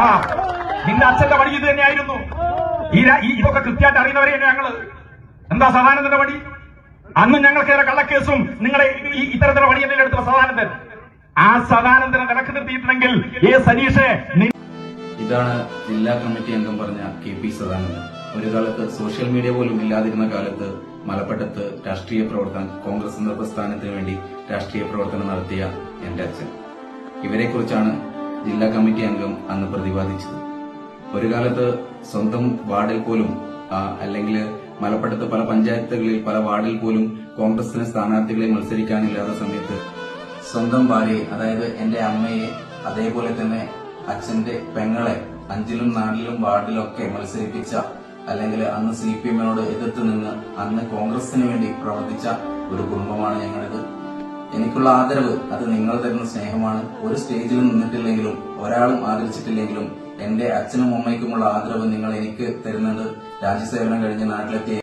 ആ നിന്റെ അച്ഛന്റെ പണി ഇത് തന്നെയായിരുന്നു. ഈ ഇതൊക്കെ കൃത്യമായിട്ട് അറിയുന്നവരെ ഞങ്ങൾ? എന്താ സദാനന്ദന്റെ വഴി അന്ന് ഞങ്ങൾക്കേറെ കള്ളക്കേസും നിങ്ങളെ ഈ ഇത്തരത്തിലുള്ള എന്തെങ്കിലും എടുത്ത സദാനന്ദൻ. ആ സദാനന്ദനെ നിലയ്ക്ക് നിർത്തിയിട്ടുണ്ടെങ്കിൽ ഏ സനീഷെ ഇതാണ് ജില്ലാ കമ്മിറ്റി അംഗം പറഞ്ഞ കെ പി സദാനന്ദൻ. ഒരു കാലത്ത് സോഷ്യൽ മീഡിയ പോലും ഇല്ലാതിരുന്ന കാലത്ത് മലപ്പട്ടത്ത് രാഷ്ട്രീയ പ്രവർത്തനം കോൺഗ്രസ് എന്ന വേണ്ടി രാഷ്ട്രീയ പ്രവർത്തനം നടത്തിയ എന്റെ അച്ഛൻ. ഇവരെക്കുറിച്ചാണ് ജില്ലാ കമ്മിറ്റി അംഗം അന്ന് പ്രതിപാദിച്ചത്. ഒരു കാലത്ത് സ്വന്തം വാർഡിൽ പോലും അല്ലെങ്കിൽ മലപ്പുറത്ത് പല പഞ്ചായത്തുകളിൽ പല വാർഡിൽ പോലും കോൺഗ്രസിന് സ്ഥാനാർത്ഥികളെ മത്സരിക്കാനില്ലാത്ത സമയത്ത് സ്വന്തം ഭാര്യയെ അതായത് എന്റെ അമ്മയെ അതേപോലെ തന്നെ അച്ഛന്റെ പെങ്ങളെ അഞ്ചിലും നാലിലും വാർഡിലൊക്കെ മത്സരിപ്പിച്ച അല്ലെങ്കിൽ അന്ന് സി പി എമ്മിനോട് എതിർത്ത് നിന്ന് അന്ന് കോൺഗ്രസിന് വേണ്ടി പ്രവർത്തിച്ച ഒരു കുടുംബമാണ് ഞങ്ങളിത്. എനിക്കുള്ള ആദരവ് അത് നിങ്ങൾ തരുന്ന സ്നേഹമാണ്. ഒരു സ്റ്റേജിൽ നിന്നിട്ടില്ലെങ്കിലും ഒരാളും ആദരിച്ചിട്ടില്ലെങ്കിലും എന്റെ അച്ഛനും അമ്മയ്ക്കുമുള്ള ആദരവ് നിങ്ങൾ എനിക്ക് തരുന്നത് രാജ്യസേവനം കഴിഞ്ഞ് നാട്ടിലെത്തിയ